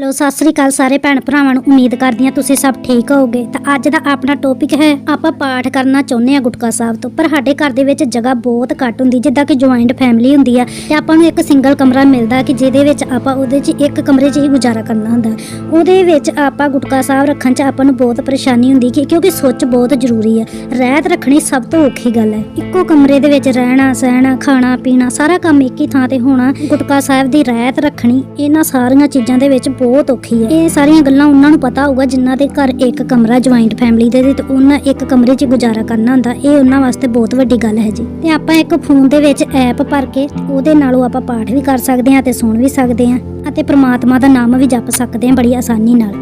Hello, Sat Sri ਅਕਾਲ ਸਾਰੇ ਭੈਣ ਭਰਾਵਾਂ ਨੂੰ। ਉਮੀਦ ਕਰਦੀ ਹਾਂ ਤੁਸੀਂ ਸਭ ਠੀਕ ਹੋਵੋਗੇ। ਤਾਂ ਅੱਜ ਦਾ ਆਪਣਾ ਟੌਪਿਕ ਹੈ, ਆਪਾਂ ਪਾਠ ਕਰਨਾ ਚਾਹੁੰਦੇ ਹਾਂ ਗੁਟਕਾ ਸਾਹਿਬ ਤੋਂ। ਪਰ ਸਾਡੇ ਘਰ ਦੇ ਵਿੱਚ ਜਗ੍ਹਾ ਬਹੁਤ ਘੱਟ ਹੁੰਦੀ, ਜਿੱਦਾਂ ਕਿ ਜੁਆਇੰਟ ਫੈਮਿਲੀ ਹੁੰਦੀ ਆ, ਤੇ ਆਪਾਂ ਨੂੰ ਇੱਕ ਸਿੰਗਲ ਕਮਰਾ ਮਿਲਦਾ ਕਿ ਜਿਹਦੇ ਵਿੱਚ ਆਪਾਂ ਉਹਦੇ 'ਚ ਇੱਕ ਕਮਰੇ 'ਚ ਹੀ ਗੁਜ਼ਾਰਾ ਕਰਨਾ ਹੁੰਦਾ। ਉਹਦੇ ਵਿੱਚ ਆਪਾਂ ਗੁਟਕਾ ਸਾਹਿਬ ਰੱਖਣ 'ਚ ਆਪਾਂ ਨੂੰ ਬਹੁਤ ਪਰੇਸ਼ਾਨੀ ਹੁੰਦੀ ਕਿ, ਕਿਉਂਕਿ ਸੁੱਚ ਬਹੁਤ ਜ਼ਰੂਰੀ ਹੈ ਰਹਿਤ ਰੱਖਣੀ ਸਭ ਤੋਂ ਔਖੀ ਗੱਲ ਹੈ। ਇੱਕੋ ਕਮਰੇ ਦੇ ਵਿੱਚ ਰਹਿਣਾ, ਸਹਿਣਾ, ਖਾਣਾ, ਪੀਣਾ ਸਾਰਾ ਕੰਮ ਇੱਕ ਹੀ ਥਾਂ ਤੇ ਹੋਣਾ। ਗੁਟਕਾ ਸਾਹਿਬ ਦੀ ਰਹਿਤ ਰੱਖਣੀ ਇਹਨਾਂ ਸਾਰੀਆਂ ਚੀਜ਼ਾਂ ਦੇ ਵਿੱਚ ਬਹੁਤ ਔਖੀ ਹੈ। ਇਹ ਸਾਰੀਆਂ ਗੱਲਾਂ ਉਹਨਾਂ ਨੂੰ ਪਤਾ ਹੋਊਗਾ, ਜਿਨ੍ਹਾਂ ਦੇ ਘਰ ਇੱਕ ਕਮਰਾ ਜੁਆਇੰਟ ਫੈਮਿਲੀ ਦੇ ਤੇ ਉਹਨਾਂ ਇੱਕ ਕਮਰੇ 'ਚ ਗੁਜ਼ਾਰਾ ਕਰਨਾ ਹੁੰਦਾ। ਇਹ ਉਹਨਾਂ ਵਾਸਤੇ ਬਹੁਤ ਵੱਡੀ ਗੱਲ ਹੈ ਜੀ। ਤੇ ਆਪਾਂ ਇੱਕ ਫੋਨ ਦੇ ਵਿੱਚ ਐਪ ਭਰ ਕੇ ਉਹਦੇ ਨਾਲੋਂ ਆਪਾਂ ਪਾਠ ਵੀ ਕਰ ਸਕਦੇ ਹਾਂ ਤੇ ਸੁਣ ਵੀ ਸਕਦੇ ਹਾਂ ਅਤੇ ਪ੍ਰਮਾਤਮਾ ਦਾ ਨਾਮ ਵੀ ਜਪ ਸਕਦੇ ਹਾਂ ਬੜੀ ਆਸਾਨੀ ਨਾਲ।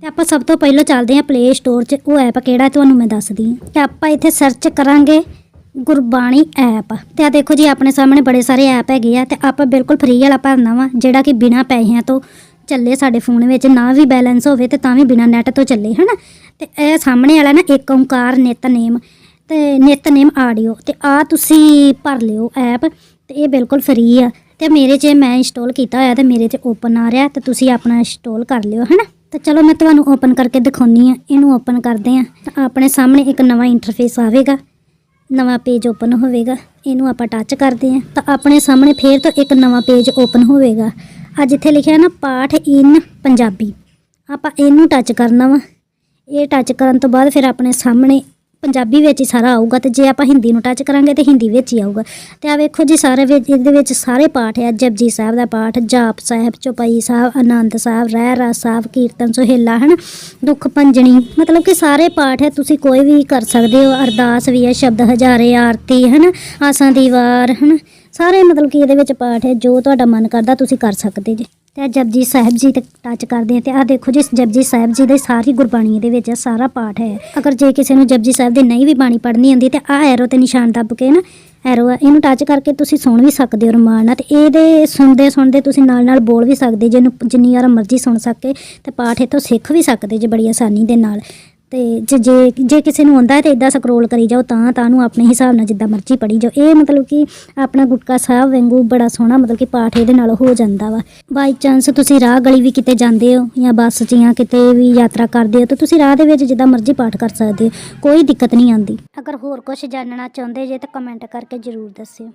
ਤੇ ਆਪਾਂ ਸਭ ਤੋਂ ਪਹਿਲਾਂ ਚੱਲਦੇ ਹਾਂ ਪਲੇ ਸਟੋਰ 'ਚ। ਉਹ ਐਪ ਕਿਹੜਾ ਤੁਹਾਨੂੰ ਮੈਂ ਦੱਸਦੀ ਹਾਂ। ਤੇ ਆਪਾਂ ਇੱਥੇ ਸਰਚ ਕਰਾਂਗੇ ਗੁਰਬਾਣੀ ਐਪ ਤੇ ਆ ਦੇਖੋ ਜੀ, ਆਪਣੇ ਸਾਹਮਣੇ ਬੜੇ ਸਾਰੇ ਐਪ ਹੈਗੇ ਆ ਤੇ ਆਪਾਂ ਬਿਲਕੁਲ ਫ੍ਰੀ ਵਾਲਾ ਭਰਨਾ ਵਾ, ਜਿਹੜਾ ਕਿ ਬਿਨਾ ਪੈਸਿਆਂ ਤੋਂ ਚੱਲੇ ਸਾਡੇ ਫੋਨ ਵਿੱਚ, ਨਾ ਵੀ ਬੈਲੈਂਸ ਹੋਵੇ ਤੇ ਤਾਂ ਵੀ ਬਿਨਾ ਨੈਟ ਤੋਂ ਚੱਲੇ, ਹਨਾ? ਤੇ ਇਹ ਸਾਹਮਣੇ ਵਾਲਾ ਨਾ ਏਕ ਓੰਕਾਰ ਨਿਤਨੇਮ, ਤੇ ਨਿਤਨੇਮ ਆਡੀਓ, ਤੇ ਆ ਤੁਸੀਂ ਭਰ ਲਿਓ ਐਪ, ਤੇ ਇਹ ਬਿਲਕੁਲ ਫ੍ਰੀ ਆ। ਤੇ ਮੇਰੇ 'ਚ ਮੈਂ ਇੰਸਟਾਲ ਕੀਤਾ ਹੋਇਆ ਤੇ ਮੇਰੇ 'ਚ ਓਪਨ ਆ ਰਿਹਾ, ਤੇ ਤੁਸੀਂ ਆਪਣਾ ਇੰਸਟਾਲ ਕਰ ਲਿਓ, ਹਨਾ? ਤਾਂ ਚਲੋ ਮੈਂ ਤੁਹਾਨੂੰ ਓਪਨ ਕਰਕੇ ਦਿਖਾਉਣੀ ਆ ਇਹਨੂੰ ਓਪਨ ਕਰਦੇ ਆ ਤਾਂ ਆਪਣੇ ਸਾਹਮਣੇ ਇੱਕ ਨਵਾਂ ਇੰਟਰਫੇਸ ਆਵੇਗਾ, ਨਵਾਂ ਪੇਜ ਓਪਨ ਹੋਵੇਗਾ, ਇਹਨੂੰ ਆਪਾਂ ਟੱਚ ਕਰਦੇ ਹਾਂ। ਤਾਂ ਆਪਣੇ ਸਾਹਮਣੇ ਫੇਰ ਤੋਂ ਇੱਕ ਨਵਾਂ ਪੇਜ ਓਪਨ ਹੋਵੇਗਾ। ਆ ਜਿੱਥੇ ਲਿਖਿਆ ਨਾ ਪਾਠ ਇਨ ਪੰਜਾਬੀ। ਆਪਾਂ ਇਹਨੂੰ ਟੱਚ ਕਰਨਾ ਵਾ। ਇਹ ਟੱਚ ਕਰਨ ਤੋਂ ਬਾਅਦ ਫਿਰ ਆਪਣੇ ਸਾਹਮਣੇ ਪੰਜਾਬੀ ਵਿੱਚ ਹੀ ਸਾਰਾ ਆਊਗਾ ਤੇ ਜੇ ਆਪਾਂ ਹਿੰਦੀ ਨੂੰ ਟੱਚ ਕਰਾਂਗੇ ਤੇ ਹਿੰਦੀ ਵਿੱਚ ਹੀ ਆਊਗਾ। ਤੇ ਆ ਵੇਖੋ ਜੀ ਸਾਰੇ ਵਿੱਚ, ਇਹਦੇ ਵਿੱਚ ਸਾਰੇ ਪਾਠ ਆ ਜਪਜੀ ਸਾਹਿਬ ਦਾ ਪਾਠ, ਜਾਪ ਸਾਹਿਬ, ਚੌਪਈ ਸਾਹਿਬ, ਆਨੰਦ ਸਾਹਿਬ, ਰਹਿ ਰਾ ਸਾਹਿਬ, ਕੀਰਤਨ ਸੁਹੇਲਾ, ਹਨ? ਦੁੱਖ ਭੰਜਣੀ, ਮਤਲਬ ਕਿ ਸਾਰੇ ਪਾਠ ਹੈ, ਤੁਸੀਂ ਕੋਈ ਵੀ ਕਰ ਸਕਦੇ ਹੋ। ਅਰਦਾਸ ਵੀ ਹੈ, ਸ਼ਬਦ ਹਜ਼ਾਰੇ, ਆਰਤੀ, ਹਨ? ਆਸਾਂ ਦੀ ਵਾਰ, ਹਨ? ਸਾਰੇ ਮਤਲਬ ਕਿ ਇਹਦੇ ਵਿੱਚ ਪਾਠ ਹੈ, ਜੋ ਤੁਹਾਡਾ ਮਨ ਕਰਦਾ, ਤੁਸੀਂ ਕਰ ਸਕਦੇ ਜੀ। ਤੇ ਆਹ ਜਪਜੀ ਸਾਹਿਬ ਜੀ ਤੇ ਟੱਚ ਕਰਦੇ ਆ ਤੇ ਆ ਦੇਖੋ ਜੀ ਜਪਜੀ ਸਾਹਿਬ ਜੀ ਦੇ ਸਾਰੀ ਗੁਰਬਾਣੀ ਦੇ ਵਿੱਚ ਸਾਰਾ ਪਾਠ ਹੈ। ਅਗਰ ਜੇ ਕਿਸੇ ਨੂੰ ਜਪਜੀ ਸਾਹਿਬ ਦੀ ਨਹੀਂ ਵੀ ਬਾਣੀ ਪੜ੍ਹਨੀ ਆਉਂਦੀ ਤੇ ਆ ਐਰੋ ਤੇ ਨਿਸ਼ਾਨ ਦੱਬ ਕੇ ਨਾ ਐਰੋ ਆ, ਇਹਨੂੰ ਟੱਚ ਕਰਕੇ ਤੁਸੀਂ ਸੁਣ ਵੀ ਸਕਦੇ ਹੋ ਰਮਾਨ ਨਾਲ ਤੇ ਇਹਦੇ ਸੁਣਦੇ ਸੁਣਦੇ ਤੁਸੀਂ ਨਾਲ ਨਾਲ ਬੋਲ ਵੀ ਸਕਦੇ ਜਿਹਨੂੰ ਜਿੰਨੀ ਵਾਰ ਮਰਜ਼ੀ ਸੁਣ ਸਕੇ ਤੇ ਪਾਠ ਇਥੋਂ ਸਿੱਖ ਵੀ ਸਕਦੇ ਜੇ ਬੜੀ ਆਸਾਨੀ ਦੇ ਨਾਲ। ਤੇ ਜੇ ਜੇ ਜੇ ਕਿਸੇ ਨੂੰ ਆਉਂਦਾ ਹੈ ਤੇ ਇਦਾਂ ਸਕਰੋਲ ਕਰੀ ਜਾਓ ਤਾਂ ਤਾਂ ਨੂੰ ਆਪਣੇ ਹਿਸਾਬ ਨਾਲ ਜਿੱਦਾਂ ਮਰਜ਼ੀ ਪੜੀ ਜਾਓ। ਇਹ ਮਤਲਬ ਕਿ ਆਪਣਾ ਗੁਟਕਾ ਸਾਹਿਬ ਵਾਂਗੂ ਬੜਾ ਸੋਹਣਾ ਮਤਲਬ ਕਿ ਪਾਠ ਇਹਦੇ ਨਾਲ ਹੋ ਜਾਂਦਾ ਵਾ। ਬਾਈ ਚਾਂਸ ਤੁਸੀਂ ਰਾਹ ਗਲੀ ਵੀ ਕਿਤੇ ਜਾਂਦੇ ਹੋ ਜਾਂ ਬੱਸ 'ਚ ਜਾਂ ਕਿਤੇ ਵੀ ਯਾਤਰਾ ਕਰਦੇ ਹੋ ਤਾਂ ਤੁਸੀਂ ਰਾਹ ਦੇ ਵਿੱਚ ਜਿੱਦਾਂ ਮਰਜ਼ੀ ਪਾਠ ਕਰ ਸਕਦੇ ਹੋ। ਕੋਈ ਦਿੱਕਤ ਨਹੀਂ ਆਉਂਦੀ। ਅਗਰ ਹੋਰ ਕੁਝ ਜਾਣਨਾ ਚਾਹੁੰਦੇ ਜੇ ਤਾਂ ਕਮੈਂਟ ਕਰਕੇ ਜ਼ਰੂਰ ਦੱਸਿਓ।